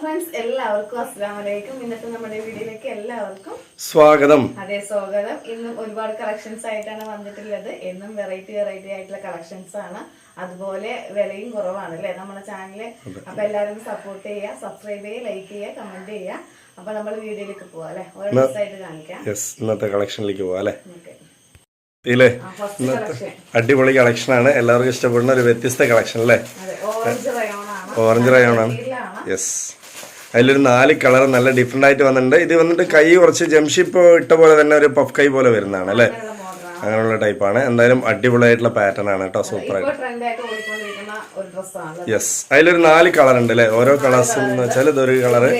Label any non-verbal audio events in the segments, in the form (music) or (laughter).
Friends എല്ലാവർക്കും അസ്സാം വലൈക്കും ഇന്നത്തെ നമ്മുടെ വീഡിയോയിലേക്ക് എല്ലാവർക്കും സ്വാഗതം. അതെ സ്വാഗതം. ഇന്നും ഒരുപാട് കളക്ഷൻസ് ആയിട്ടാണ് വന്നിട്ടുള്ളത്. എന്നും വെറൈറ്റി വെറൈറ്റി ആയിട്ടുള്ള കളക്ഷൻസ് ആണ്. അതുപോലെ വിലയും കുറവാണ് അല്ലേ? നമ്മുടെ ചാനൽ അപ്പൊ എല്ലാവരും സപ്പോർട്ട് ചെയ്യുക സബ്സ്ക്രൈബ് ചെയ്യുക ലൈക്ക് ചെയ്യുക കമന്റ് ചെയ്യുക. അപ്പൊ നമ്മൾ വീഡിയോയിലേക്ക് പോവാം അല്ലെ? ഓരോ ദിവസമായിട്ട് കാണിക്കാം. ഇന്നത്തെ കളക്ഷനിലേക്ക് പോവാം അല്ലേ. ഇതിലെ കളക്ഷൻ ആണ്. എല്ലാവർക്കും ഇഷ്ടപ്പെടുന്ന ഒരു വ്യത്യസ്ത കളക്ഷൻ അല്ലേ? ഓറഞ്ച് റയോണാണ് യെസ് അതിലൊരു നാല് കളർ നല്ല ഡിഫറെന്റ് ആയിട്ട് വന്നിട്ടുണ്ട്. ഇത് വന്നിട്ട് കൈ കുറച്ച് ജംഷിപ്പ് ഇട്ട പോലെ തന്നെ ഒരു പഫ് കൈ പോലെ വരുന്നതാണ് അല്ലേ? അങ്ങനെയുള്ള ടൈപ്പാണ് എന്തായാലും അടിപൊളിയായിട്ടുള്ള പാറ്റേൺ ആണ് കേട്ടോ സൂപ്പർ ആയിട്ട്. യെസ് അതിലൊരു നാല് കളർ ഉണ്ട് അല്ലേ? ഓരോ കളേഴ്സ് എന്ന് വെച്ചാൽ ഇതൊരു കളറ്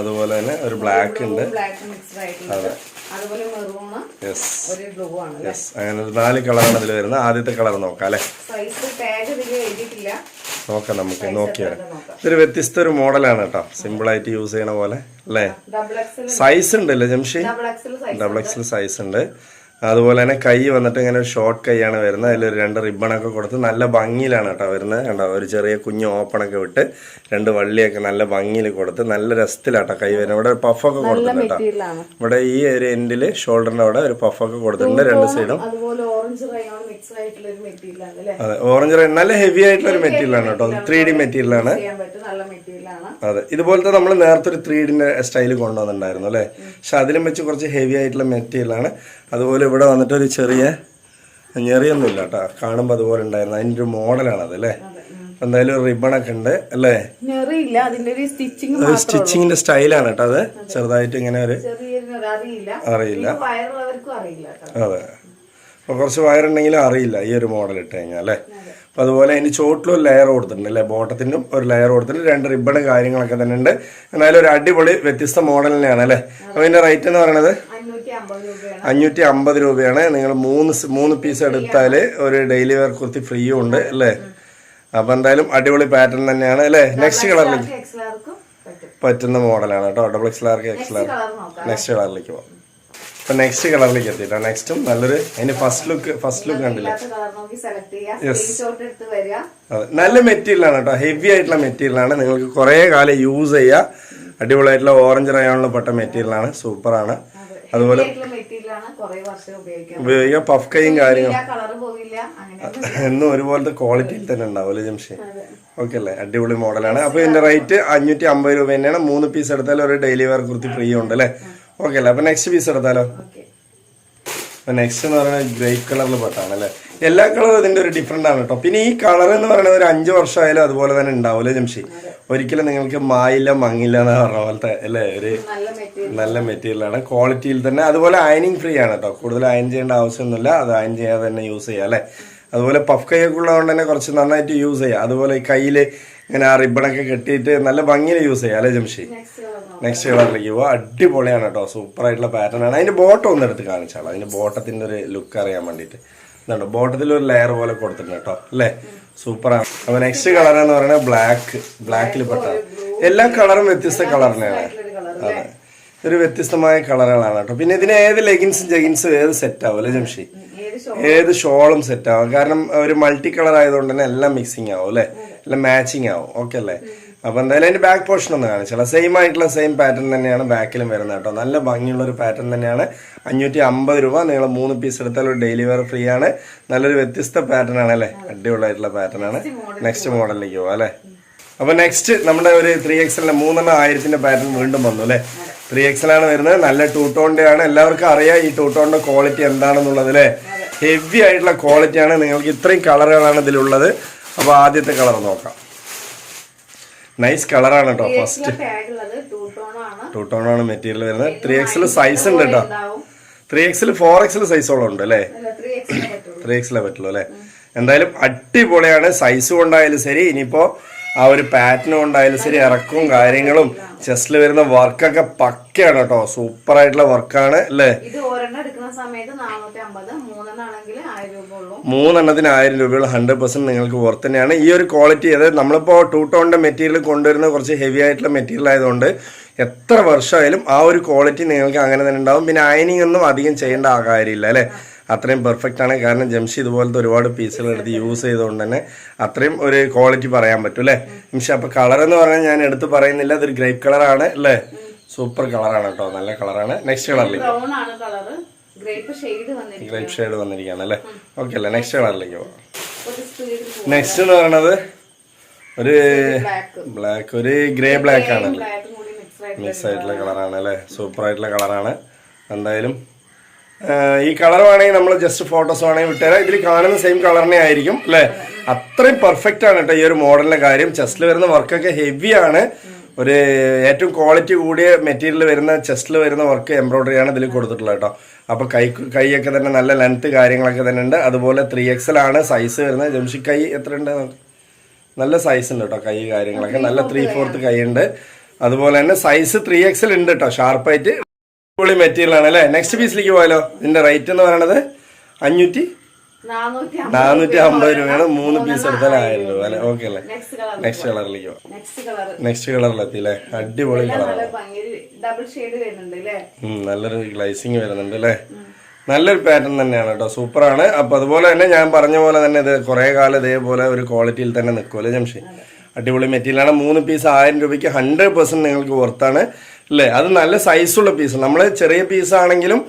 അതുപോലെ തന്നെ ഒരു ബ്ലാക്ക് ഉണ്ട്. അതെ. യെസ് യെസ് അങ്ങനെ നാല് കളറാണ് ഇതിൽ വരുന്നത്. ആദ്യത്തെ കളർ നോക്കാം അല്ലേ? നോക്കാം നമുക്ക് നോക്കിയാൽ ഇതൊരു വ്യത്യസ്ത ഒരു മോഡലാണ് കേട്ടോ. സിമ്പിൾ ആയിട്ട് യൂസ് ചെയ്യണ പോലെ അല്ലേ? സൈസ് ഉണ്ട് അല്ലേ ജംഷി? ഡബിൾ എക്സൽ സൈസ് ഉണ്ട്. അതുപോലെ തന്നെ കൈ വന്നിട്ട് ഇങ്ങനെ ഒരു ഷോർട്ട് കൈയാണ് വരുന്നത്. അതിലൊരു രണ്ട് റിബണൊക്കെ കൊടുത്ത് നല്ല ഭംഗിയിലാണ് കേട്ടോ വരുന്നത്. കണ്ടോ? ഒരു ചെറിയ കുഞ്ഞ് ഓപ്പണൊക്കെ വിട്ട് രണ്ട് വള്ളിയൊക്കെ നല്ല ഭംഗിയിൽ കൊടുത്ത് നല്ല രസത്തിലാട്ടോ കൈ വരുന്നത്. ഇവിടെ ഒരു പഫൊക്കെ കൊടുത്തിട്ടുണ്ട് കേട്ടോ. ഇവിടെ ഈ ഒരു എൻഡിൽ ഷോൾഡറിന്റെ അവിടെ ഒരു പഫൊക്കെ കൊടുത്തിട്ടുണ്ട് രണ്ട് സൈഡും അതെ ഓറഞ്ച് റൈ നല്ല ഹെവി ആയിട്ടുള്ള ഒരു മെറ്റീരിയലാണ് കേട്ടോ. ത്രീ ഡി മെറ്റീരിയലാണ്. അതെ ഇതുപോലത്തെ നമ്മൾ നേരത്തെ ഒരു ത്രീ ഡിന്റെ സ്റ്റൈൽ കൊണ്ടുവന്നിട്ടുണ്ടായിരുന്നു അല്ലേ? പക്ഷെ അതിലും വെച്ച് കുറച്ച് ഹെവി ആയിട്ടുള്ള മെറ്റീരിയലാണ്. അതുപോലെ ഇവിടെ വന്നിട്ട് ഒരു ചെറിയ ഞെറിയൊന്നുമില്ല കേട്ടോ. കാണുമ്പോൾ അതുപോലെ ഉണ്ടായിരുന്നു. അതിന്റെ ഒരു മോഡലാണ് അത് അല്ലേ? എന്തായാലും ഒരു റിബണൊക്കെ ഉണ്ട് അല്ലേ? ഒരു സ്റ്റിച്ചിങ് ഒരു സ്റ്റിച്ചിങ്ങിന്റെ സ്റ്റൈലാണ് കേട്ടോ അത്. ചെറുതായിട്ട് ഇങ്ങനെ ഒരു അറിയില്ല. അതെ. അപ്പോൾ കുറച്ച് വയറുണ്ടെങ്കിലും അറിയില്ല ഈ ഒരു മോഡൽ ഇട്ട് കഴിഞ്ഞാൽ അല്ലേ? അപ്പോൾ അതുപോലെ അതിന് ചോട്ടിലും ഒരു ലെയർ കൊടുത്തിട്ടുണ്ട് അല്ലേ? ബോട്ടത്തിനും ഒരു ലെയർ കൊടുത്തിട്ടുണ്ട്. രണ്ട് റിബണും കാര്യങ്ങളൊക്കെ തന്നെ ഉണ്ട്. എന്നാലും ഒരു അടിപൊളി വ്യത്യസ്ത മോഡൽ തന്നെയാണ് അല്ലേ? അപ്പോൾ ഇതിന്റെ റേറ്റ് എന്ന് പറയുന്നത്? അഞ്ഞൂറ്റി അമ്പത് രൂപയാണ്. നിങ്ങൾ മൂന്ന് മൂന്ന് പീസ് എടുത്താൽ ഒരു ഡെയിലി വെയർ കുർത്തി ഫ്രീയും ഉണ്ട് അല്ലേ? അപ്പം എന്തായാലും അടിപൊളി പാറ്റേൺ തന്നെയാണ് അല്ലേ? നെക്സ്റ്റ് കളറിലേക്ക് പറ്റുന്ന മോഡലാണ് കേട്ടോ ഡബിൾ എക്സ് ആർക്ക് എക്സ് നോക്കാം നെക്സ്റ്റ് കളറിലേക്ക് പോകാം അപ്പം നെക്സ്റ്റ് കളറിലേക്ക് എത്തിയിട്ടോ നെക്സ്റ്റും നല്ലൊരു അതിന് ഫസ്റ്റ് ലുക്ക് ഫസ്റ്റ് ലുക്ക് കണ്ടില്ലേ? യെസ് നല്ല മെറ്റീരിയലാണ് കേട്ടോ ഹെവി ആയിട്ടുള്ള മെറ്റീരിയലാണ് നിങ്ങൾക്ക് കുറേ കാലം യൂസ് ചെയ്യുക അടിപൊളിയായിട്ടുള്ള ഓറഞ്ച് റയോണിൽ പെട്ട മെറ്റീരിയലാണ് സൂപ്പറാണ് അതുപോലെ ഉപയോഗിക്കാം. പഫ് കൈയും കാര്യങ്ങളും. എന്നും ഒരുപോലത്തെ ക്വാളിറ്റിയിൽ തന്നെ ഉണ്ടാവും ജംഷി? ഓക്കെ അല്ലേ? അടിപൊളി മോഡലാണ് അപ്പോൾ ഇതിന്റെ റേറ്റ് അഞ്ഞൂറ്റി അമ്പത് രൂപ തന്നെയാണ്. മൂന്ന് പീസ് എടുത്താലും ഒരു ഡെയിലി വെയർ കുർത്തി ഫ്രീ ഉണ്ട് അല്ലേ ഓക്കെ അല്ലേ? അപ്പോൾ നെക്സ്റ്റ് പീസ് എടുത്താലോ? നെക്സ്റ്റ് എന്ന് പറയുന്നത് ഗ്രേ കളറിൽ പെട്ടാണ് അല്ലേ? എല്ലാ കളറും ഇതിന്റെ ഒരു ഡിഫറെന്റ് ആണ് കേട്ടോ പിന്നെ ഈ കളർ എന്ന് പറയുന്നത് ഒരു അഞ്ച് വർഷമായാലും അതുപോലെ തന്നെ ഉണ്ടാവില്ല ജംഷി? ഒരിക്കലും നിങ്ങൾക്ക് മായില്ല മങ്ങില്ല എന്ന് പറഞ്ഞ പോലത്തെ അല്ലേ? ഒരു നല്ല മെറ്റീരിയൽ നല്ല മെറ്റീരിയലാണ് ക്വാളിറ്റിയിൽ തന്നെ. അതുപോലെ അയനിങ് ഫ്രീ ആണ് കേട്ടോ കൂടുതൽ അയൺ ചെയ്യേണ്ട ആവശ്യമൊന്നുമില്ല. അത് അയൺ ചെയ്യാതെ തന്നെ യൂസ് ചെയ്യാം അല്ലേ? അതുപോലെ പഫ് കൈയൊക്കെ ഉള്ളതുകൊണ്ട് തന്നെ കുറച്ച് നന്നായിട്ട് യൂസ് ചെയ്യാം. അതുപോലെ കയ്യിൽ ഇങ്ങനെ ആ റിബണൊക്കെ കെട്ടിയിട്ട് നല്ല ഭംഗിയിൽ യൂസ് ചെയ്യാം അല്ലേ ജംഷി? നെക്സ്റ്റ് കളറിലേക്ക് പോവാം അടിപൊളിയാണ് കേട്ടോ. സൂപ്പർ ആയിട്ടുള്ള പാറ്റേൺ ആണ്. അതിന്റെ ബോട്ടം ഒന്ന് എടുത്ത് കാണിച്ചാളോ അതിന്റെ ബോട്ടത്തിന്റെ ഒരു ലുക്ക് അറിയാൻ വേണ്ടിയിട്ട്. ഇതുണ്ട്? ബോട്ടത്തിൽ ഒരു ലെയർ പോലെ കൊടുത്തിട്ടുണ്ട് കേട്ടോ. അല്ലേ? സൂപ്പറാണ് അപ്പോൾ നെക്സ്റ്റ് കളർ എന്ന് പറയുന്നത് ബ്ലാക്ക് ബ്ലാക്കിൽ പെട്ട എല്ലാ കളറും വ്യത്യസ്ത കളർ അതെ. ഒരു വ്യത്യസ്തമായ കളറുകളാണ് കേട്ടോ. പിന്നെ ഇതിന് ഏത് ലെഗിൻസും ജഗിൻസും ഏത് സെറ്റ് ആവും അല്ലേ ജംഷി? ഏത് ഷോളും സെറ്റ് ആവും. കാരണം ഒരു മൾട്ടി കളർ ആയതുകൊണ്ട് തന്നെ എല്ലാം മിക്സിങ് ആവും അല്ലേ? എല്ലാം മാച്ചിങ് ആവും. ഓക്കെ അല്ലേ? അപ്പൊ എന്തായാലും അതിന്റെ ബാക്ക് പോർഷൻ ഒന്ന് കാണിച്ചാൽ സെയിം ആയിട്ടുള്ള സെയിം പാറ്റേൺ തന്നെയാണ് ബാക്കിലും വരുന്നത് കേട്ടോ. നല്ല ഭംഗിയുള്ള ഒരു പാറ്റേൺ തന്നെയാണ്. അഞ്ഞൂറ്റി അമ്പത് രൂപ നിങ്ങൾ മൂന്ന് പീസ് എടുത്താൽ ഒരു ഡെയിലി വെയർ ഫ്രീ ആണ്. നല്ലൊരു വ്യത്യസ്ത പാറ്റേൺ ആണ് അല്ലേ? അടിപൊളിയായിട്ടുള്ള പാറ്റേൺ ആണ്. നെക്സ്റ്റ് മോഡലിലേക്ക് പോവാം. അല്ലേ? അപ്പൊ നെക്സ്റ്റ് നമ്മുടെ ഒരു ത്രീ എക്സലിന്റെ മൂന്നെണ്ണം ആയിരത്തിന്റെ പാറ്റേൺ വീണ്ടും വന്നു അല്ലേ? ത്രീ ആണ് വരുന്നത്. നല്ല ടൂ ടോണിന്റെ ആണ്. എല്ലാവർക്കും അറിയാം ഈ ടൂ ടോണിന്റെ ക്വാളിറ്റി എന്താണെന്നുള്ളത് അല്ലേ? ഹെവി ആയിട്ടുള്ള ക്വാളിറ്റിയാണ് നിങ്ങൾക്ക് ഇത്രയും കളറുകളാണ് ഇതിലുള്ളത്. അപ്പോൾ ആദ്യത്തെ കളർ നോക്കാം. നൈസ് കളറാണ് കേട്ടോ ഫസ്റ്റ് ടൂ ടോൺ ആണ്. മെറ്റീരിയൽ വരുന്നത്. ത്രീ എക്സിൽ സൈസ് ഉണ്ട് കേട്ടോ ത്രീ എക്സിൽ ഫോർ എക്സിൽ സൈസോളം ഉണ്ട് അല്ലേ? ത്രീ എക്സിലേ പറ്റുള്ളൂ. അല്ലേ? എന്തായാലും അടിപൊളിയാണ്. സൈസ് കൊണ്ടായാലും ശരി. ഇനിയിപ്പോ ആ ഒരു പാറ്റേൺ കൊണ്ടായാലും ശരി. ഇറക്കവും കാര്യങ്ങളും ചെസ്റ്റിൽ വരുന്ന വർക്കൊക്കെ പക്കയാണ് കേട്ടോ. സൂപ്പർ ആയിട്ടുള്ള വർക്കാണ് അല്ലേ? മൂന്നെണ്ണത്തിന് ആയിരം രൂപയുള്ള ഹൺഡ്രഡ് പെർസെന്റ് നിങ്ങൾക്ക് വർത്ത് തന്നെയാണ്. ഈ ഒരു ക്വാളിറ്റി അതായത് നമ്മളിപ്പോൾ ടൂ ടോണിന്റെ മെറ്റീരിയൽ കൊണ്ടുവരുന്ന കുറച്ച് ഹെവി ആയിട്ടുള്ള മെറ്റീരിയൽ ആയതുകൊണ്ട് എത്ര വർഷമായാലും ആ ഒരു ക്വാളിറ്റി നിങ്ങൾക്ക് അങ്ങനെ തന്നെ ഉണ്ടാവും. പിന്നെ അയനിങ് ഒന്നും അധികം ചെയ്യേണ്ട കാര്യമില്ല അല്ലേ? അത്രയും പെർഫെക്റ്റ് ആണ്. കാരണം ജംഷി ഇതുപോലത്തെ ഒരുപാട് പീസുകൾ എടുത്ത് യൂസ് ചെയ്തുകൊണ്ട് തന്നെ അത്രയും ഒരു ക്വാളിറ്റി പറയാൻ പറ്റും അല്ലേ? ജംഷി അപ്പൊ കളർ എന്ന് പറഞ്ഞാൽ ഞാൻ എടുത്ത് പറയുന്നില്ല. അതൊരു ഗ്രേപ്പ് കളറാണ് അല്ലേ? സൂപ്പർ കളറാണ് കേട്ടോ നല്ല കളറാണ് നെക്സ്റ്റ് കളറിലേക്ക് ഗ്രേപ്പ് ഷെയ്ഡ് വന്നിരിക്കുകയാണ് അല്ലേ? ഓക്കെ അല്ലേ? നെക്സ്റ്റ് കളറിലേക്ക് പോകാം നെക്സ്റ്റ് എന്ന് പറയണത് ഒരു ബ്ലാക്ക് ഒരു ഗ്രേ ബ്ലാക്ക് ആണ്. മിക്സ് ആയിട്ട് മിക്സ് ആയിട്ടുള്ള കളറാണ് അല്ലേ? സൂപ്പർ ആയിട്ടുള്ള കളറാണ് എന്തായാലും ഈ കളർ വേണമെങ്കിൽ നമ്മൾ ജസ്റ്റ് ഫോട്ടോസ് വേണമെങ്കിൽ വിട്ടുതരാം ഇതിൽ കാണുന്ന സെയിം കളറിനെ ആയിരിക്കും അല്ലേ? അത്രയും പെർഫെക്റ്റ് ആണ് കേട്ടോ ഈ ഒരു മോഡലിന്റെ കാര്യം. ചെസ്റ്റിൽ വരുന്ന വർക്കൊക്കെ ആണ്. ഒരു ഏറ്റവും ക്വാളിറ്റി കൂടിയ മെറ്റീരിയൽ വരുന്ന ചെസ്റ്റിൽ വരുന്ന വർക്ക് എംബ്രോയിഡറി ആണ് ഇതിൽ കൊടുത്തിട്ടുള്ളത് കേട്ടോ അപ്പൊ കൈ കൈയൊക്കെ തന്നെ നല്ല ലെങ്ത് കാര്യങ്ങളൊക്കെ തന്നെ ഉണ്ട്. അതുപോലെ ത്രീ എക്സൽ ആണ്. സൈസ് വരുന്നത് ജംഷി കൈ എത്ര ഉണ്ട്? നല്ല സൈസ് ഉണ്ട് കേട്ടോ കൈ കാര്യങ്ങളൊക്കെ. നല്ല ത്രീ ഫോർത്ത് കൈ ഉണ്ട്. അതുപോലെ തന്നെ സൈസ് ത്രീ എക്സൽ ഉണ്ട് കേട്ടോ ഷാർപ്പായിട്ട് പൊളി മെറ്റീരിയൽ ആണ് അല്ലേ? നെക്സ്റ്റ് പീസിലേക്ക് പോയാലോ? ഇതിന്റെ റേറ്റ് എന്ന് പറയണത് അഞ്ഞൂറ്റി നാനൂറ്റി അമ്പത് രൂപയാണ്. മൂന്ന് പീസ് എടുത്താൽ ആയിരം രൂപ അല്ലെ? ഓക്കെ അല്ലേ? നെക്സ്റ്റ് കളറിലേക്ക് നെക്സ്റ്റ് കളറിലെത്തി അല്ലേ? അടിപൊളി കളറാണ് നല്ലൊരു ഗ്ലൈസിങ് വരുന്നുണ്ട് അല്ലേ? നല്ലൊരു പാറ്റേൺ തന്നെയാണ് കേട്ടോ. സൂപ്പറാണ് അപ്പൊ അതുപോലെ തന്നെ ഞാൻ പറഞ്ഞ പോലെ തന്നെ ഇത് കുറെ കാലം ഇതേപോലെ ഒരു ക്വാളിറ്റിയിൽ തന്നെ നിൽക്കുമല്ലോ ജംഷി? അടിപൊളി മെറ്റീരിയലാണ് മൂന്ന് പീസ് ആയിരം രൂപയ്ക്ക് ഹൺഡ്രഡ് പെർസെന്റ് നിങ്ങൾക്ക് വർത്താണ് അല്ലേ? അത് നല്ല സൈസുള്ള പീസ് നമ്മൾ ചെറിയ പീസ് ആണെങ്കിലും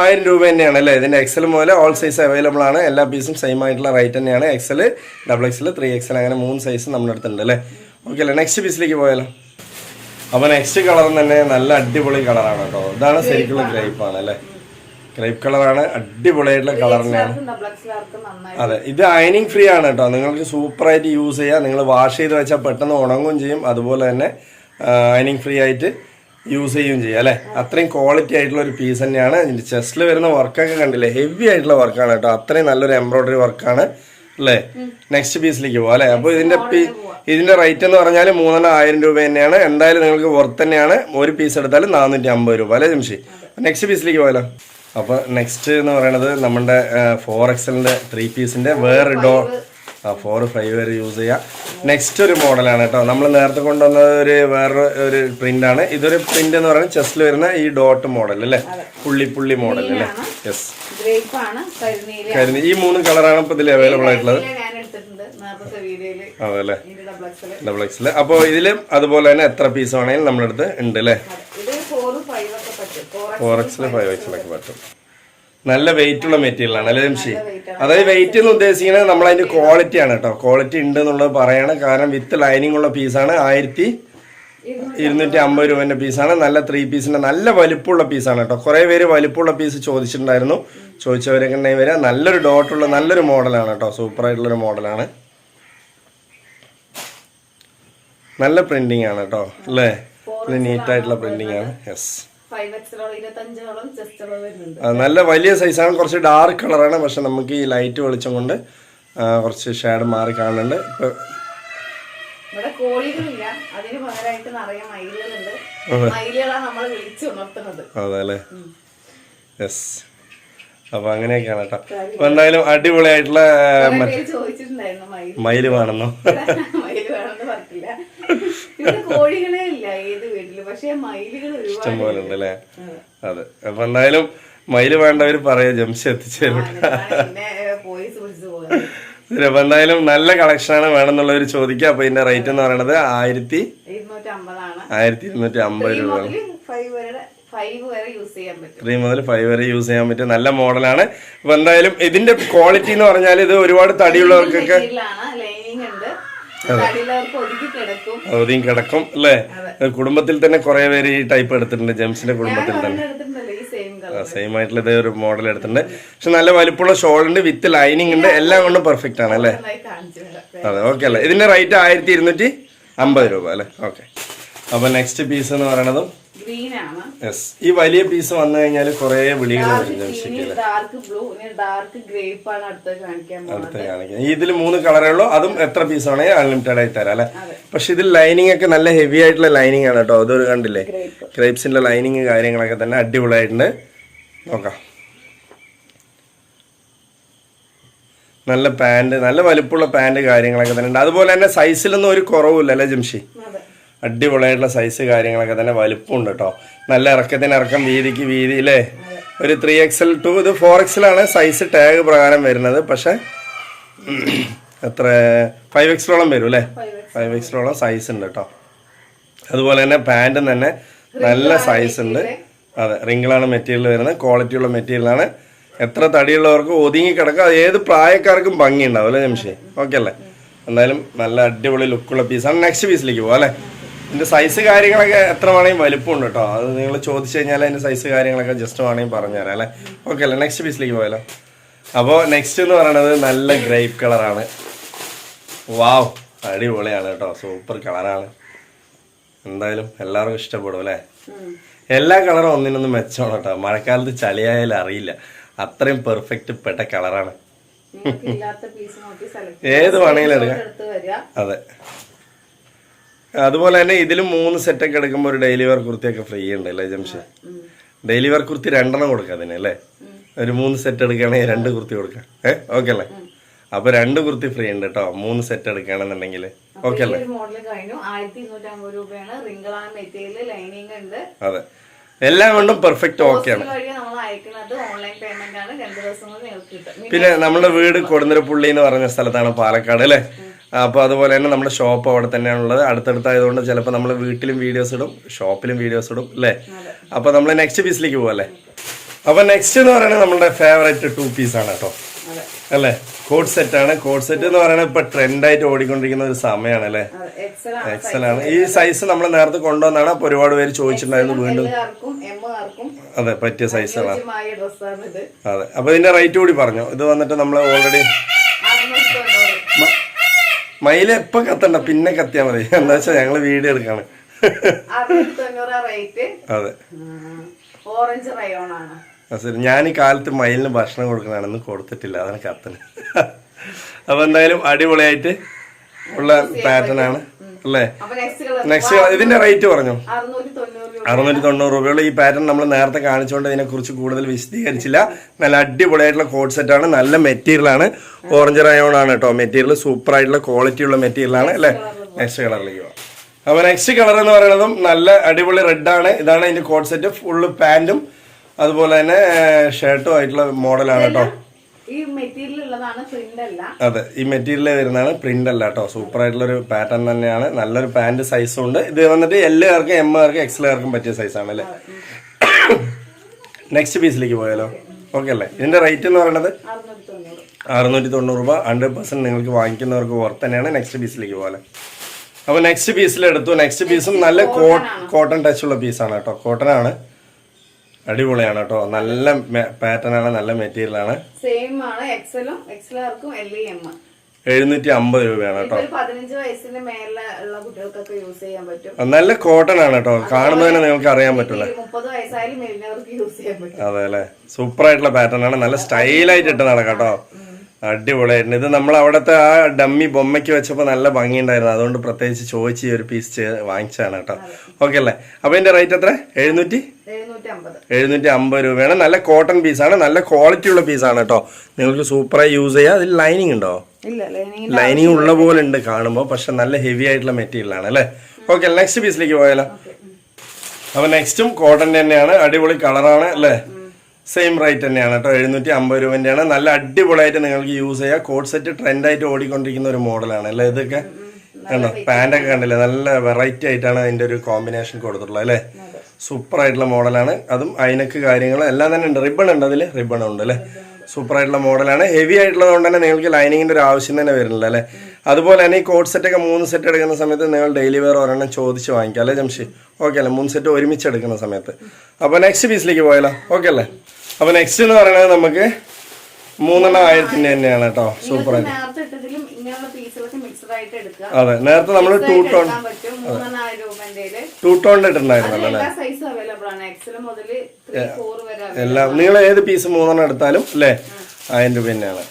ആയിരം രൂപ തന്നെയാണ് അല്ലേ? ഇതിന്റെ എക്സൽ മുതൽ ഓൾ സൈസ് അവൈലബിൾ ആണ്. എല്ലാ പീസും സെയിം ആയിട്ടുള്ള റേറ്റ് തന്നെയാണ്. XL double XL three XL അങ്ങനെ മൂന്ന് സൈസ് നമ്മുടെ അടുത്തുണ്ട് അല്ലേ? ഓക്കെ അല്ലേ? നെക്സ്റ്റ് പീസിലേക്ക് പോയാലോ. അപ്പൊ നെക്സ്റ്റ് കളർ തന്നെ നല്ല അടിപൊളി കളറാണ് കേട്ടോ. ഇതാണ് ശരിക്കുള്ള ഗ്രേപ്പ് ആണ് അല്ലേ? ക്രൈപ്പ് കളറാണ് അടിപൊളിയായിട്ടുള്ള കളർ തന്നെയാണ്. അതെ. ഇത് അയനിങ് ഫ്രീ ആണ് കേട്ടോ. നിങ്ങൾക്ക് സൂപ്പറായിട്ട് യൂസ് ചെയ്യാം. നിങ്ങൾ വാഷ് ചെയ്ത് വെച്ചാൽ പെട്ടെന്ന് ഉണങ്ങുകയും ചെയ്യും. അതുപോലെ തന്നെ അയനിങ് ഫ്രീ ആയിട്ട് യൂസ് ചെയ്യുകയും ചെയ്യാം അല്ലേ? അത്രയും ക്വാളിറ്റി ആയിട്ടുള്ള ഒരു പീസ് തന്നെയാണ്. ഇതിന്റെ ചെസ്റ്റിൽ വരുന്ന വർക്കൊക്കെ കണ്ടില്ലേ? ഹെവി ആയിട്ടുള്ള വർക്കാണ് കേട്ടോ. അത്രയും നല്ലൊരു എംബ്രോയിഡറി വർക്കാണ് അല്ലേ? നെക്സ്റ്റ് പീസിലേക്ക് പോവാം അല്ലേ? അപ്പോൾ ഇതിന്റെ പീ- ഇതിന്റെ റേറ്റ് എന്ന് പറഞ്ഞാൽ മൂന്നെണ്ണം ആയിരം രൂപ തന്നെയാണ്. എന്തായാലും നിങ്ങൾക്ക് വർത്ത് തന്നെയാണ്. ഒരു പീസ് എടുത്താലും നാനൂറ്റി അമ്പത് രൂപ അല്ലേ ജംഷി? നെക്സ്റ്റ് പീസിലേക്ക് പോയാലോ? അപ്പോൾ നെക്സ്റ്റ് എന്ന് പറയുന്നത് നമ്മുടെ ഫോർ എക്സലിന്റെ ത്രീ പീസിന്റെ വേറെ ഡോ ഫോർ ഫൈവ് വരെ യൂസ് ചെയ്യാം. നെക്സ്റ്റ് ഒരു മോഡലാണ് കേട്ടോ. നമ്മൾ നേരത്തെ കൊണ്ടുവന്നത് ഒരു വേറൊരു ഒരു പ്രിന്റ് ആണ്. ഇതൊരു പ്രിന്റ് എന്ന് പറയുന്നത് ചെസ്റ്റിൽ വരുന്ന ഈ ഡോട്ട് മോഡൽ അല്ലേ? പുള്ളി പുള്ളി മോഡൽ അല്ലേ? യെസ് കരിനീല ഈ മൂന്ന് കളറാണ് ഇപ്പൊ ഇതിൽ അവൈലബിൾ ആയിട്ടുള്ളത്. അതല്ലേ? ഡബിൾ എക്സൽ അപ്പോൾ ഇതിലും അതുപോലെ തന്നെ എത്ര പീസ് വേണമെങ്കിലും നമ്മുടെ അടുത്ത് ഉണ്ട് അല്ലേ? ഫോർ എക്സിൽ ഫൈവ് എക്സിലൊക്കെ പറ്റും. നല്ല വെയിറ്റ് ഉള്ള മെറ്റീരിയൽ ആണ് അല്ലേ ജംഷി അതായത് വെയിറ്റ് എന്ന് ഉദ്ദേശിക്കുന്നത് നമ്മൾ അതിന്റെ ക്വാളിറ്റി ആണ് കേട്ടോ. ക്വാളിറ്റി ഉണ്ട് എന്നുള്ളത് പറയാണ്. കാരണം വിത്ത് ലൈനിങ് ഉള്ള പീസാണ് ആയിരത്തി ഇരുന്നൂറ്റി അമ്പത് രൂപന്റെ പീസാണ് നല്ല ത്രീ പീസിന്റെ നല്ല വലിപ്പമുള്ള പീസാണ് കേട്ടോ. കുറെ പേര് വലിപ്പമുള്ള പീസ് ചോദിച്ചിട്ടുണ്ടായിരുന്നു. ചോദിച്ചവരൊക്കെ ഉണ്ടെങ്കിൽ വരിക? നല്ലൊരു ഡോട്ടുള്ള നല്ലൊരു മോഡലാണ് കേട്ടോ. സൂപ്പർ ആയിട്ടുള്ള ഒരു മോഡലാണ് നല്ല പ്രിന്റിംഗ് ആണ് കേട്ടോ. അല്ലേ? ഇത് നീറ്റ് ആയിട്ടുള്ള പ്രിന്റിംഗ് ആണ്. യെസ് നല്ല വലിയ സൈസാണ് കുറച്ച് ഡാർക്ക് കളറാണ് പക്ഷെ നമുക്ക് ഈ ലൈറ്റ് വെളിച്ചം കൊണ്ട് കുറച്ച് ഷാഡ് മാറി കാണുന്നുണ്ട്. ഇപ്പൊ ഇവിടെ കോഴികളില്ല അതിന് പകരമായിട്ട് നിറയെ മയിലുകളുണ്ട്. മയിലുകളാണ് നമ്മൾ വിളിച്ചു ഉണർത്തുന്നത്. അതെ യെസ് അപ്പൊ അങ്ങനെയൊക്കെയാണ് കേട്ടോ. അപ്പൊ എന്തായാലും അടിപൊളിയായിട്ടുള്ള മയിൽ വേണമെന്നോ? (laughs) പറഞ്ഞില്ല ഇവിടെ കോഴികളെ ഇല്ല ഏത് വീട്ടിൽ. പക്ഷെ മയിലുകൾ ഒരുപാട് ഇഷ്ടം പോലെ ഉണ്ട് അല്ലേ? അതെ. അപ്പൊ എന്തായാലും മയിൽ വേണ്ടവര് പറയാ ജംഷി എത്തിച്ചേരും. പോയി വിളിച്ചു പോകുന്നത്. ശരി, അപ്പൊ എന്തായാലും നല്ല കളക്ഷനാണ് വേണമെന്നുള്ളവർ ചോദിക്കുക. അപ്പൊ ഇതിന്റെ റേറ്റ് എന്ന് പറയുന്നത് ആയിരത്തി ആയിരത്തി ഇരുന്നൂറ്റി അമ്പത് രൂപ മുതൽ വരെ ഫൈവ് വരെ യൂസ് ചെയ്യാൻ പറ്റും. ത്രീ മുതൽ ഫൈവ് വരെ യൂസ് ചെയ്യാൻ പറ്റിയ നല്ല മോഡലാണ് അപ്പൊ എന്തായാലും ഇതിന്റെ ക്വാളിറ്റി എന്ന് പറഞ്ഞാൽ ഇത് ഒരുപാട് തടിയുള്ളവർക്കൊക്കെ മെറ്റീരിയലാണ് ലൈനിങ് ഉണ്ട് തടിയുള്ളവർക്ക് ഒതുക്കി കിടക്കും ഒതുങ്ങി കിടക്കും. അല്ലേ? കുടുംബത്തിൽ തന്നെ കുറെ പേര് ഈ ടൈപ്പ് എടുത്തിട്ടുണ്ട് ജെംസിന്റെ കുടുംബത്തിൽ തന്നെ. സെയിം ആയിട്ടുള്ള ഇതേ ഒരു മോഡൽ എടുത്തിട്ടുണ്ട്. പക്ഷെ നല്ല വലിപ്പമുള്ള ഷോൾ ഉണ്ട് വിത്ത് ലൈനിങ് ഉണ്ട് എല്ലാം കൊണ്ടും പെർഫെക്റ്റ് ആണ് അല്ലേ? അതെ ഓക്കെ അല്ലേ? ഇതിന്റെ റേറ്റ് ആയിരത്തി ഇരുന്നൂറ്റി അമ്പത് രൂപ അല്ലേ? ഓക്കെ അപ്പൊ നെക്സ്റ്റ് പീസ് എന്ന് ആണ് യെസ് ഈ വലിയ പീസ് വന്നു കഴിഞ്ഞാൽ കുറെ വിളികൾ അടുത്ത് കാണിക്കാം ഇതിൽ മൂന്ന് കളറേ ഉള്ളൂ. അതും എത്ര പീസ് ആണെങ്കിൽ അൺലിമിറ്റഡ് ആയി തരാം അല്ലെ? പക്ഷെ ഇതിൽ ലൈനിങ് ഒക്കെ നല്ല ഹെവി ആയിട്ടുള്ള ലൈനിങ് ആണ് കേട്ടോ. അതൊരു കണ്ടില്ലേ? ക്രേപ്സിന്റെ ലൈനിങ് കാര്യങ്ങളൊക്കെ തന്നെ അടിപൊളിയായിട്ടുണ്ട്. നോക്കാം. നല്ല പാന്റ് നല്ല വലുപ്പുള്ള പാന്റ് കാര്യങ്ങളൊക്കെ തന്നെ ഉണ്ട്. അതുപോലെ തന്നെ സൈസിലൊന്നും ഒരു കുറവുമില്ല അല്ലേ ജംഷി? അടിപൊളിയായിട്ടുള്ള സൈസ് കാര്യങ്ങളൊക്കെ തന്നെ വലുപ്പമുണ്ട് കേട്ടോ നല്ല ഇറക്കത്തിന് ഇറക്കം വീതിക്ക് വീതി അല്ലേ ഒരു ത്രീ എക്സൽ ടു ഇത് ഫോർ എക്സലാണ് സൈസ് ടാഗ് പ്രകാരം വരുന്നത്. പക്ഷേ എത്ര ഫൈവ് എക്സലോളം വരും അല്ലേ ഫൈവ് എക്സലോളം സൈസ് ഉണ്ട് കേട്ടോ അതുപോലെ തന്നെ പാന്റും തന്നെ നല്ല സൈസ് ഉണ്ട്. അതെ റിങ്കിളാണ് മെറ്റീരിയൽ വരുന്നത്. ക്വാളിറ്റി ഉള്ള മെറ്റീരിയലാണ് എത്ര തടിയുള്ളവർക്ക് ഒതുങ്ങി കിടക്കുക അത് ഏത് പ്രായക്കാർക്കും ഭംഗി ഉണ്ടാവും അല്ലേ ജംഷി ഓക്കെ അല്ലേ? എന്തായാലും നല്ല അടിപൊളി ലുക്കുള്ള പീസാണ് നെക്സ്റ്റ് പീസിലേക്ക് പോകാം അല്ലേ ഇതിന്റെ സൈസ് കാര്യങ്ങളൊക്കെ എത്ര വേണമെങ്കിൽ വലിപ്പമുണ്ട് കേട്ടോ അത് നിങ്ങൾ ചോദിച്ചു കഴിഞ്ഞാൽ അതിന്റെ സൈസ് കാര്യങ്ങളൊക്കെ ജസ്റ്റ് വേണമെങ്കിൽ പറഞ്ഞുതരാം അല്ലേ? ഓക്കെ അല്ലേ? നെക്സ്റ്റ് പീസിലേക്ക് പോയാലോ. അപ്പോൾ നെക്സ്റ്റ് എന്ന് പറയുന്നത് നല്ല ഗ്രേപ്പ് കളറാണ് വാവ് അടിപൊളിയാണ് കേട്ടോ സൂപ്പർ കളറാണ് എന്തായാലും എല്ലാവർക്കും ഇഷ്ടപ്പെടും അല്ലേ? എല്ലാ കളറും ഒന്നിനൊന്നും മെച്ചമാണ് കേട്ടോ മഴക്കാലത്ത് ചളിയായാലും അറിയില്ല. അത്രയും പെർഫെക്റ്റ് പെട്ട കളറാണ് ഏത് വേണമെങ്കിലും എടുക്കാം. അതെ. അതുപോലെ തന്നെ ഇതിലും മൂന്ന് സെറ്റൊക്കെ എടുക്കുമ്പോൾ ഒരു ഡെയിലി വെയർ കുർത്തിയൊക്കെ ഫ്രീ ഉണ്ട് അല്ലേ ജംഷി? ഡെയിലി വെയർ കുർത്തി രണ്ടെണ്ണം കൊടുക്കാം അതിന് അല്ലേ? ഒരു മൂന്ന് സെറ്റ് എടുക്കുകയാണെങ്കിൽ രണ്ട് കുർത്തി കൊടുക്കാം. ഏ? ഓക്കെ അല്ലേ? അപ്പൊ രണ്ട് കുർത്തി ഫ്രീ ഉണ്ട് കേട്ടോ മൂന്ന് സെറ്റ് എടുക്കുകയാണെന്നുണ്ടെങ്കിൽ. ഓക്കെ അല്ലേ? അതെ. എല്ലാം കൊണ്ടും പെർഫെക്റ്റ് ഓക്കെയാണ് പിന്നെ നമ്മുടെ വീട് കൊടുന്നരപ്പുള്ളി എന്ന് പറഞ്ഞ സ്ഥലത്താണ് പാലക്കാട് അല്ലേ? അപ്പൊ അതുപോലെ തന്നെ നമ്മുടെ ഷോപ്പ് അവിടെ തന്നെയാണുള്ളത് അടുത്തടുത്തായതുകൊണ്ട് ചിലപ്പോൾ നമ്മൾ വീട്ടിലും വീഡിയോസ് ഇടും ഷോപ്പിലും വീഡിയോസ് ഇടും അല്ലേ? അപ്പോൾ നമ്മൾ നെക്സ്റ്റ് പീസിലേക്ക് പോകല്ലേ അപ്പോൾ നെക്സ്റ്റ് എന്ന് പറയുന്നത് നമ്മുടെ ഫേവറേറ്റ് ടു പീസ് ആണ് കേട്ടോ. അല്ലേ? കോഡ് സെറ്റ് ആണ്. കോഡ് സെറ്റ് എന്ന് പറയുന്നത് ഇപ്പൊ ട്രെൻഡായിട്ട് ഓടിക്കൊണ്ടിരിക്കുന്ന ഒരു സമയമാണ് അല്ലേ? എക്സൽ ആണ്. ഈ സൈസ് നമ്മൾ നേരത്തെ കൊണ്ടുവന്നാണ്. അപ്പൊ ഒരുപാട് പേര് ചോദിച്ചിട്ടുണ്ടായിരുന്നു വീണ്ടും. അതെ പറ്റിയ സൈസാണ് അതെ. അപ്പൊ ഇതിന്റെ റേറ്റ് കൂടി പറഞ്ഞു. ഇത് വന്നിട്ട് നമ്മൾ ഓൾറെഡി മയിൽ എപ്പൊ കത്തണ്ട പിന്നെ കത്തിയാ മതി. എന്താ വെച്ചാൽ ഞങ്ങൾ വീഡിയോ എടുക്കാണ്. അതെ. ഓറഞ്ച് ശരി. ഞാൻ ഈ കാലത്ത് മയിലിന് ഭക്ഷണം കൊടുക്കണമെന്ന് കൊടുത്തിട്ടില്ല. അതാണ് കത്തന് അപ്പൊ എന്തായാലും അടിപൊളിയായിട്ട് ഉള്ള പാറ്റേൺ ആണ്. അല്ലേ? നെക്സ്റ്റ് ഇതിന്റെ റേറ്റ് പറഞ്ഞു? അറുന്നൂറ്റി തൊണ്ണൂറ് രൂപയുള്ള ഈ പാറ്റേൺ നമ്മൾ നേരത്തെ കാണിച്ചുകൊണ്ട് ഇതിനെക്കുറിച്ച് കൂടുതൽ വിശദീകരിച്ചില്ല. നല്ല അടിപൊളിയായിട്ടുള്ള കോഡ് സെറ്റ് ആണ്. നല്ല മെറ്റീരിയൽ ആണ്. ഓറഞ്ച് റയോൺ ആണ് കേട്ടോ മെറ്റീരിയൽ സൂപ്പർ ആയിട്ടുള്ള ക്വാളിറ്റി ഉള്ള മെറ്റീരിയലാണ് അല്ലേ? നെക്സ്റ്റ് കളറിലേക്ക് പോവാം അപ്പൊ നെക്സ്റ്റ് കളർ എന്ന് പറയുന്നതും നല്ല അടിപൊളി റെഡ് ആണ്. ഇതാണ് ഇതിന്റെ കോഡ് സെറ്റ് ഫുള്ള് പാന്റും അതുപോലെ തന്നെ ഷർട്ടും ആയിട്ടുള്ള മോഡലാണ് കേട്ടോ ഈ മെറ്റീരിയൽ ഉള്ളതാണ് പ്രിന്റ് അല്ല അതെ ഈ മെറ്റീരിയൽ വരുന്നതാണ് പ്രിന്റ് അല്ല കേട്ടോ. സൂപ്പർ ആയിട്ടുള്ള ഒരു പാറ്റേൺ തന്നെയാണ്. നല്ലൊരു പാന്റ് സൈസും ഉണ്ട്. ഇത് വന്നിട്ട് എല്ലാവർക്കും എം ആർക്കും എക്സലുകാർക്കും പറ്റിയ സൈസാണ് അല്ലേ? നെക്സ്റ്റ് പീസിലേക്ക് പോയാലോ? ഓക്കെ അല്ലേ? ഇതിന്റെ റേറ്റ് എന്ന് പറയുന്നത് അറുന്നൂറ്റി തൊണ്ണൂറ് രൂപ. ഹൺഡ്രഡ് പെർസെന്റ് നിങ്ങൾക്ക് വാങ്ങിക്കുന്നവർക്ക് വർത്ത് തന്നെയാണ്. നെക്സ്റ്റ് പീസിലേക്ക് പോലെ അപ്പോൾ നെക്സ്റ്റ് പീസിലെടുത്തു നെക്സ്റ്റ് പീസും നല്ല കോട്ടൺ ടച്ച് ഉള്ള പീസാണ് കേട്ടോ. കോട്ടൺ ആണ്. അടിപൊളിയാണ് കേട്ടോ നല്ല പാറ്റേൺ ആണ് നല്ല മെറ്റീരിയൽ ആണ്. സെയിം ആണ് എക്സലും എക്സലുകാർക്കും എൽ ഇ എം എഴുന്നൂറ്റി അമ്പത് രൂപയാണ് കേട്ടോ. പതിനഞ്ച് വയസ്സിന് മേലെ ഉള്ള കുട്ടികൾക്കൊക്കെ യൂസ് ചെയ്യാൻ പറ്റും. നല്ല കോട്ടൺ ആണ് കേട്ടോ. കാണുന്നതിന് നിങ്ങൾക്ക് അറിയാൻ പറ്റില്ല? ഈ മുപ്പത് വയസ്സായാലും യൂസ് ചെയ്യാൻ പറ്റും. അതെ അല്ലെ? സൂപ്പർ ആയിട്ടുള്ള പാറ്റേൺ ആണ്. നല്ല സ്റ്റൈലായിട്ട് ഇട്ട് നടക്കാം കേട്ടോ. അടിപൊളിയായിരുന്നു. ഇത് നമ്മൾ അവിടുത്തെ ആ ഡമ്മി ബൊമ്മയ്ക്ക് വെച്ചപ്പോൾ നല്ല ഭംഗിയുണ്ടായിരുന്നു. അതുകൊണ്ട് പ്രത്യേകിച്ച് ചോദിച്ച് ഈ ഒരു പീസ് വാങ്ങിച്ചതാണ് കേട്ടോ. ഓക്കെ അല്ലേ? അപ്പൊ ഇതിന്റെ റേറ്റ് എത്ര? എഴുന്നൂറ്റി? എഴുന്നൂറ്റി അമ്പത് രൂപയാണ്. നല്ല കോട്ടൺ പീസാണ് നല്ല ക്വാളിറ്റി ഉള്ള പീസാണ് കേട്ടോ. നിങ്ങൾക്ക് സൂപ്പറായി യൂസ് ചെയ്യാം. അതിൽ ലൈനിങ് ഉണ്ടോ? ലൈനിങ് ഉള്ള പോലെ ഉണ്ട് കാണുമ്പോൾ പക്ഷെ നല്ല ഹെവി ആയിട്ടുള്ള മെറ്റീരിയൽ ആണ് അല്ലേ? ഓക്കെ നെക്സ്റ്റ് പീസിലേക്ക് പോയാലോ. അപ്പൊ നെക്സ്റ്റും കോട്ടൺ തന്നെയാണ്. അടിപൊളി കളറാണ് അല്ലേ? സെയിം റേറ്റ് തന്നെയാണ് കേട്ടോ. എഴുന്നൂറ്റി അമ്പത് രൂപന്റെയാണ്. നല്ല അടിപൊളിയായിട്ട് നിങ്ങൾക്ക് യൂസ് ചെയ്യാം. കോഡ് സെറ്റ് ട്രെൻഡായിട്ട് ഓടിക്കൊണ്ടിരിക്കുന്ന ഒരു മോഡലാണ്. അല്ലേ? ഇതൊക്കെ കണ്ടോ? പാന്റൊക്കെ കണ്ടില്ലേ? നല്ല വെറൈറ്റി ആയിട്ടാണ് അതിന്റെ ഒരു കോമ്പിനേഷൻ കൊടുത്തിട്ടുള്ളത്. അല്ലേ? സൂപ്പർ ആയിട്ടുള്ള മോഡലാണ്. അതും അതിനൊക്കെ കാര്യങ്ങൾ എല്ലാം തന്നെ ഉണ്ട്. റിബൺ ഉണ്ട് അതിൽ റിബൺ ഉണ്ട് അല്ലേ? സൂപ്പർ ആയിട്ടുള്ള മോഡലാണ്. ഹെവി ആയിട്ടുള്ളത് കൊണ്ട് തന്നെ നിങ്ങൾക്ക് ലൈനിങ്ങിന്റെ ഒരു ആവശ്യം തന്നെ വരുന്നില്ല അല്ലേ? അതുപോലെ തന്നെ ഈ കോഡ് സെറ്റൊക്കെ മൂന്ന് സെറ്റ് എടുക്കുന്ന സമയത്ത് നിങ്ങൾ ഡെയിലി വെയർ ഒരെണ്ണം ചോദിച്ച് വാങ്ങിക്കാം അല്ലേ ജംഷി? ഓക്കെ അല്ലേ? മൂന്ന് സെറ്റ് ഒരുമിച്ച് എടുക്കുന്ന സമയത്ത്. അപ്പോൾ നെക്സ്റ്റ് പീസിലേക്ക് പോയാലോ? ഓക്കെ അല്ലേ? അപ്പോൾ നെക്സ്റ്റ് എന്ന് പറയുന്നത് നമുക്ക് മൂന്നെണ്ണം ആയിരത്തിന്റെ തന്നെയാണ് കേട്ടോ. സൂപ്പർ ആയിട്ട്. അതെ നേരത്തെ നമ്മൾ ടൂ ടോൺ ടൂ ടോണിൽ ഇട്ടിട്ടുണ്ടായിരുന്നല്ലോ അല്ലേ? എല്ലാ നിങ്ങൾ ഏത് പീസ് മൂന്നെണ്ണം എടുത്താലും അല്ലേ? ആയിരം രൂപ തന്നെയാണ്.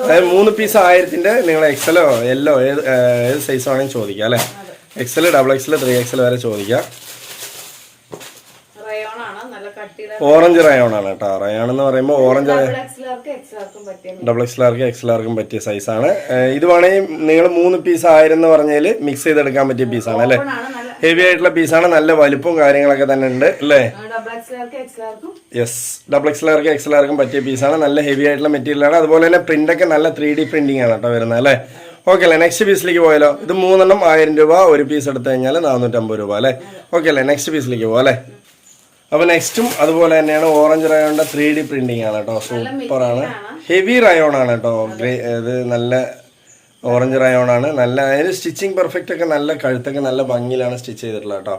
അതായത് മൂന്ന് പീസ് ആയിരത്തിന്റെ നിങ്ങൾ എക്സലോ എല്ലോ ഏത് ഏത് സൈസ് ആണെങ്കിലും ചോദിക്കാം അല്ലേ? XL double XL three XL വരെ ചോദിക്കാം റയോൺ ആണ് നല്ല കട്ടിയുടെ ഓറഞ്ച് റയോൺ ആണ് കേട്ടോ. റയോൺ എന്ന് പറയുമ്പോൾ ഓറഞ്ച് ഡബിൾ എക്സ് ലാർക്ക് എക്സ് ലാർക്കും പറ്റിയ സൈസാണ് ഇത് വേണമെങ്കിൽ നിങ്ങൾ മൂന്ന് പീസ് ആയിരുന്ന് പറഞ്ഞാൽ മിക്സ് ചെയ്തെടുക്കാൻ പറ്റിയ പീസാണ് അല്ലേ? ഹെവി ആയിട്ടുള്ള പീസാണ് നല്ല വലുപ്പവും കാര്യങ്ങളൊക്കെ തന്നെ ഉണ്ട് അല്ലേ? യെസ് ഡബിൾ എക്സ് ലാർക്ക് എക്സ് ലാർക്കും പറ്റിയ പീസാണ് നല്ല ഹെവി ആയിട്ടുള്ള മെറ്റീരിയലാണ് അതുപോലെ തന്നെ പ്രിന്റ് ഒക്കെ നല്ല ത്രീ ഡി പ്രിന്റിംഗ് ആണ് കേട്ടോ വരുന്നത് അല്ലേ? ഓക്കെ അല്ലേ? നെക്സ്റ്റ് പീസിലേക്ക് പോയാലോ? ഇത് മൂന്നെണ്ണം ആയിരം രൂപ ഒരു പീസ് എടുത്തു കഴിഞ്ഞാൽ നാനൂറ്റമ്പത് രൂപ അല്ലേ? ഓക്കെ അല്ലേ? നെക്സ്റ്റ് പീസിലേക്ക് പോകാം അല്ലേ? അപ്പോൾ നെക്സ്റ്റും അതുപോലെ തന്നെയാണ് ഓറഞ്ച് റയോണിന്റെ ത്രീ ഡി പ്രിന്റിങ് ആണ് കേട്ടോ. സൂപ്പർ ആണ്. ഹെവി റയോൺ ആണ് കേട്ടോ. ഗ്രേ ഇത് നല്ല ഓറഞ്ച് റയോൺ ആണ്. നല്ല അതിന് സ്റ്റിച്ചിങ് പെർഫെക്റ്റ് ഒക്കെ നല്ല കഴുത്തൊക്കെ നല്ല ഭംഗിയിലാണ് സ്റ്റിച്ച് ചെയ്തിട്ടുള്ളത് കേട്ടോ.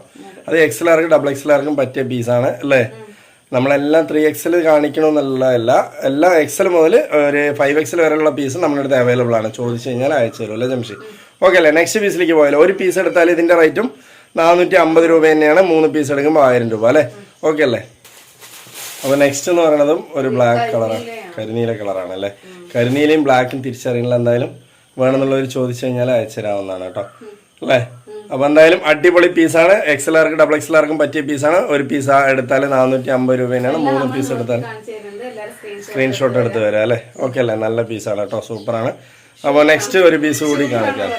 അത്. എക്സൽ ആർക്കും ഡബിൾ എക്സൽ ആർക്കും പറ്റിയ പീസ് ആണ് അല്ലേ? നമ്മളെല്ലാം ത്രീ എക്സൽ കാണിക്കണമെന്നുള്ളതല്ല. എല്ലാ എക്സൽ മുതൽ ഒരു ഫൈവ് എക്സൽ വരെയുള്ള പീസ് നമ്മുടെ അടുത്ത് അവൈലബിൾ ആണ്. ചോദിച്ചു കഴിഞ്ഞാൽ അയച്ചു തരും അല്ലേ ജംഷി? ഓക്കെ അല്ലേ? നെക്സ്റ്റ് പീസിലേക്ക് പോയാലോ. ഒരു പീസ് എടുത്താൽ ഇതിന്റെ റേറ്റും നാനൂറ്റി അമ്പത് രൂപ തന്നെയാണ്. മൂന്ന് പീസ് എടുക്കുമ്പോൾ ആയിരം രൂപ അല്ലേ? ഓക്കെ അല്ലേ? അപ്പോൾ നെക്സ്റ്റ് എന്ന് പറയുന്നതും ഒരു ബ്ലാക്ക് കളറാണ് കരിനീല കളറാണ് അല്ലേ? കരിനീലയും ബ്ലാക്കും തിരിച്ചറിയണില്ല എന്തായാലും വേണമെന്നുള്ളവർ ചോദിച്ചു കഴിഞ്ഞാൽ അയച്ചു തരാവുന്നതാണ് കേട്ടോ. അല്ലേ? അപ്പോൾ എന്തായാലും അടിപൊളി പീസാണ് എക്സ് എൽ ആർക്ക് ഡബിൾ എക്സൽ ആർക്കും പറ്റിയ പീസാണ് ഒരു പീസ് എടുത്താൽ നാനൂറ്റി അമ്പത് രൂപയാണ് മൂന്ന് പീസ് എടുത്താൽ സ്ക്രീൻഷോട്ട് എടുത്ത് വരാം അല്ലേ? ഓക്കെ അല്ലേ? നല്ല പീസാണ് കേട്ടോ. സൂപ്പറാണ് അപ്പോൾ നെക്സ്റ്റ് ഒരു പീസ് കൂടി കാണിക്കാം.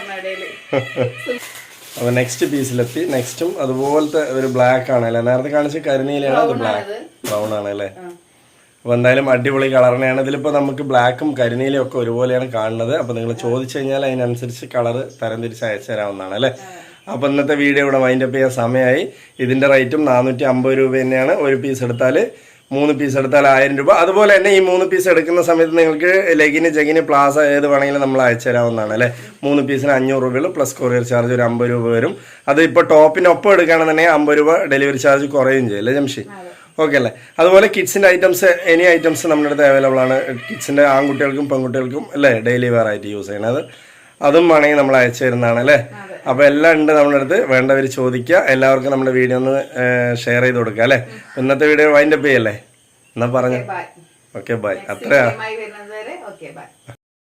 (laughs) അപ്പോൾ നെക്സ്റ്റ് പീസിലെത്തി നെക്സ്റ്റും അതുപോലത്തെ ഒരു ബ്ലാക്ക് ആണ് അല്ലേ? നേരത്തെ കാണിച്ച കരിനീലാണ് അത് ബ്ലാക്ക് ബ്രൗൺ ആണ് അല്ലേ? അപ്പോൾ എന്തായാലും അടിപൊളി കളർ തന്നെയാണ്. ഇതിലിപ്പോൾ നമുക്ക് ബ്ലാക്കും കരിനീലയും ഒക്കെ ഒരുപോലെയാണ് കാണുന്നത്. അപ്പോൾ നിങ്ങൾ ചോദിച്ചു കഴിഞ്ഞാൽ അതിനനുസരിച്ച് കളർ തരംതിരിച്ച് അയച്ചു തരാവുന്നതാണ് അല്ലേ? അപ്പോൾ ഇന്നത്തെ വീഡിയോ ഇവിടെ വൈൻഡപ്പ് ചെയ്യാൻ സമയമായി. ഇതിന്റെ റേറ്റും നാനൂറ്റി അമ്പത് രൂപ തന്നെയാണ്. ഒരു പീസ് എടുത്താൽ മൂന്ന് പീസ് എടുത്താൽ ആയിരം രൂപ. അതുപോലെ തന്നെ ഈ മൂന്ന് പീസ് എടുക്കുന്ന സമയത്ത് നിങ്ങൾക്ക് ലെഗിന് ജഗിന് പ്ലാസ ഏത് വേണമെങ്കിലും നമ്മൾ അയച്ചു തരാവുന്നതാണ് അല്ലേ? മൂന്ന് പീസിന് അഞ്ഞൂറ് രൂപയുള്ളൂ പ്ലസ് കൊറിയർ ചാർജ് ഒരു അമ്പത് രൂപ വരും. അത് ഇപ്പോൾ ടോപ്പിനൊപ്പം എടുക്കുകയാണെന്നുണ്ടെങ്കിൽ അമ്പത് രൂപ ഡെലിവറി ചാർജ് കുറയും ചെയ്യും അല്ലേ ജംഷി? ഓക്കെ അല്ലേ? അതുപോലെ കിഡ്സിന്റെ ഐറ്റംസ് എനി ഐറ്റംസ് നമ്മുടെ അടുത്ത് അവൈലബിൾ ആണ്. കിഡ്സിന്റെ ആൺകുട്ടികൾക്കും പെൺകുട്ടികൾക്കും അല്ലേ? ഡെയിലി ആയിട്ട് യൂസ് ചെയ്യണത് അതും വേണമെങ്കിൽ നമ്മൾ അയച്ചു തരുന്നതാണ് അല്ലേ? അപ്പോൾ എല്ലാം ഉണ്ട് നമ്മുടെ അടുത്ത്. വേണ്ടവർ ചോദിക്കുക. എല്ലാവർക്കും നമ്മുടെ വീഡിയോ ഒന്ന് ഷെയർ ചെയ്ത് കൊടുക്കുക അല്ലേ? ഇന്നത്തെ വീഡിയോ വൈൻഡപ്പ് ചെയ്യല്ലേ? എന്നാ പറഞ്ഞു. Okay bye അത്രയാ.